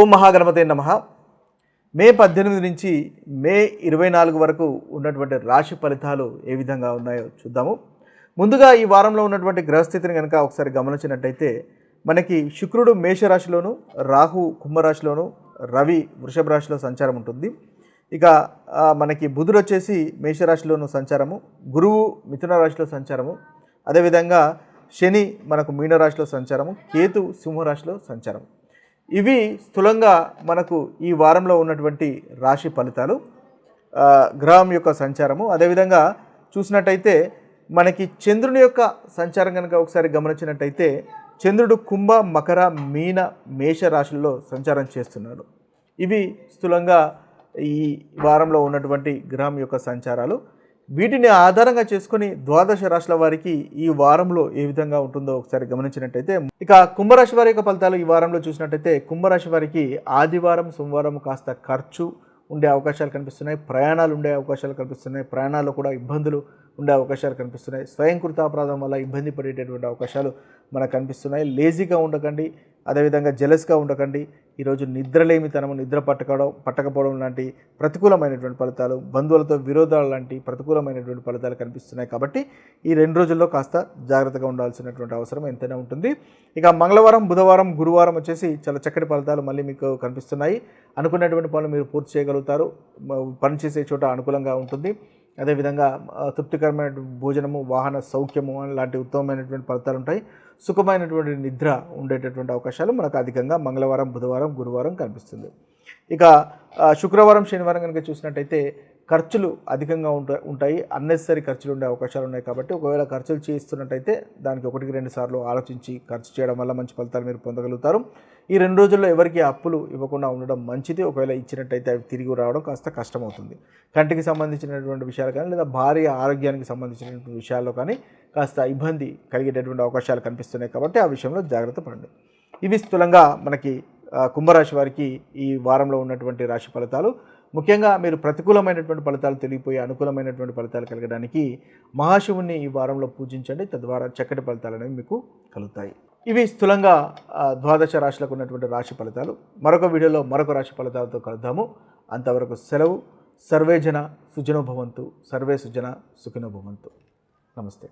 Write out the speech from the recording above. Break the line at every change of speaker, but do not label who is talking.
ఓం మహాగణపతి నమ. మే పద్దెనిమిది నుంచి మే ఇరవై నాలుగు వరకు ఉన్నటువంటి రాశి ఫలితాలు ఏ విధంగా ఉన్నాయో చూద్దాము. ముందుగా ఈ వారంలో ఉన్నటువంటి గ్రహస్థితిని కనుక ఒకసారి గమనించినట్టయితే మనకి శుక్రుడు మేషరాశిలోను రాహు కుంభరాశిలోను రవి వృషభ రాశిలో సంచారం ఉంటుంది. ఇక మనకి బుధుడు వచ్చేసి మేషరాశిలోను సంచారము గురువు మిథున రాశిలో సంచారము అదేవిధంగా శని మనకు మీనరాశిలో సంచారము కేతు సింహరాశిలో సంచారం ఇవి స్థూలంగా మనకు ఈ వారంలో ఉన్నటువంటి రాశి ఫలితాలు. గ్రహం యొక్క సంచారము. అదేవిధంగా చూసినట్టయితే మనకి చంద్రుని యొక్క సంచారం కనుక ఒకసారి గమనించినట్టయితే చంద్రుడు కుంభ మకర మీన మేష రాశుల్లో సంచారం చేస్తున్నాడు. ఇవి స్థూలంగా ఈ వారంలో ఉన్నటువంటి గ్రహం యొక్క సంచారాలు. వీటిని ఆధారంగా చేసుకుని ద్వాదశ రాశుల వారికి ఈ వారంలో ఏ విధంగా ఉంటుందో ఒకసారి గమనించినట్టయితే ఇక కుంభరాశి వారి యొక్క ఫలితాలు ఈ వారంలో చూసినట్టయితే కుంభరాశి వారికి ఆదివారం సోమవారం కాస్త ఖర్చు ఉండే అవకాశాలు కనిపిస్తున్నాయి ప్రయాణాలు ఉండే అవకాశాలు కనిపిస్తున్నాయి ప్రయాణాల్లో కూడా ఇబ్బందులు ఉండే అవకాశాలు కనిపిస్తున్నాయి. స్వయంకృత అపరాధం వల్ల ఇబ్బంది పడేటటువంటి అవకాశాలు మనకు కనిపిస్తున్నాయి. లేజీగా ఉండకండి అదేవిధంగా జెలస్గా ఉండకండి. ఈరోజు నిద్రలేమితనము నిద్ర పట్టకపోవడం పట్టకపోవడం లాంటి ప్రతికూలమైనటువంటి ఫలితాలు బంధువులతో విరోధాలు లాంటి ప్రతికూలమైనటువంటి ఫలితాలు కనిపిస్తున్నాయి కాబట్టి ఈ రెండు రోజుల్లో కాస్త జాగ్రత్తగా ఉండాల్సినటువంటి అవసరం ఎంతైనా ఉంటుంది. ఇక మంగళవారం బుధవారం గురువారం వచ్చేసి చాలా చక్కటి ఫలితాలు మళ్ళీ మీకు కనిపిస్తున్నాయి. అనుకున్నటువంటి పనులు మీరు పూర్తి చేయగలుగుతారు. పనిచేసే చోట అనుకూలంగా ఉంటుంది. అదేవిధంగా తృప్తికరమైన భోజనము వాహన సౌఖ్యము లాంటి ఉత్తమమైనటువంటి ఫలితాలు ఉంటాయి. సుఖమైనటువంటి నిద్ర ఉండేటటువంటి అవకాశాలు మనకు అధికంగా మంగళవారం బుధవారం గురువారం కనిపిస్తుంది. ఇక శుక్రవారం శనివారం కనుక చూసినట్టయితే ఖర్చులు అధికంగా ఉంటాయి ఉంటాయి. అన్నెసరీ ఖర్చులు ఉండే అవకాశాలు ఉన్నాయి కాబట్టి ఒకవేళ ఖర్చులు చేయిస్తున్నట్టయితే దానికి ఒకటికి రెండు సార్లు ఆలోచించి ఖర్చు చేయడం వల్ల మంచి ఫలితాలు మీరు పొందగలుగుతారు. ఈ రెండు రోజుల్లో ఎవరికి అప్పులు ఇవ్వకుండా ఉండడం మంచిది. ఒకవేళ ఇచ్చినట్టయితే అవి తిరిగి రావడం కాస్త కష్టమవుతుంది. కంటికి సంబంధించినటువంటి విషయాలు కానీ లేదా భార్య ఆరోగ్యానికి సంబంధించినటువంటి విషయాల్లో కానీ కాస్త ఇబ్బంది కలిగేటటువంటి అవకాశాలు కనిపిస్తున్నాయి కాబట్టి ఆ విషయంలో జాగ్రత్త పడండి. ఇవి స్థూలంగా మనకి కుంభరాశి వారికి ఈ వారంలో ఉన్నటువంటి రాశి ఫలితాలు. ముఖ్యంగా మీరు ప్రతికూలమైనటువంటి ఫలితాలు తెలియపోయి అనుకూలమైనటువంటి ఫలితాలు కలగడానికి మహాశివుణ్ణి ఈ వారంలో పూజించండి. తద్వారా చక్కటి ఫలితాలు అనేవి మీకు కలుగుతాయి. ఇవి స్థూలంగా ద్వాదశ రాశులకు ఉన్నటువంటి రాశి ఫలితాలు. మరొక వీడియోలో మరొక రాశి ఫలితాలతో కలుద్దాము. అంతవరకు సెలవు. సర్వేజన సుజనోభవంతు సర్వే సుజన సుఖినోభవంతు నమస్తే.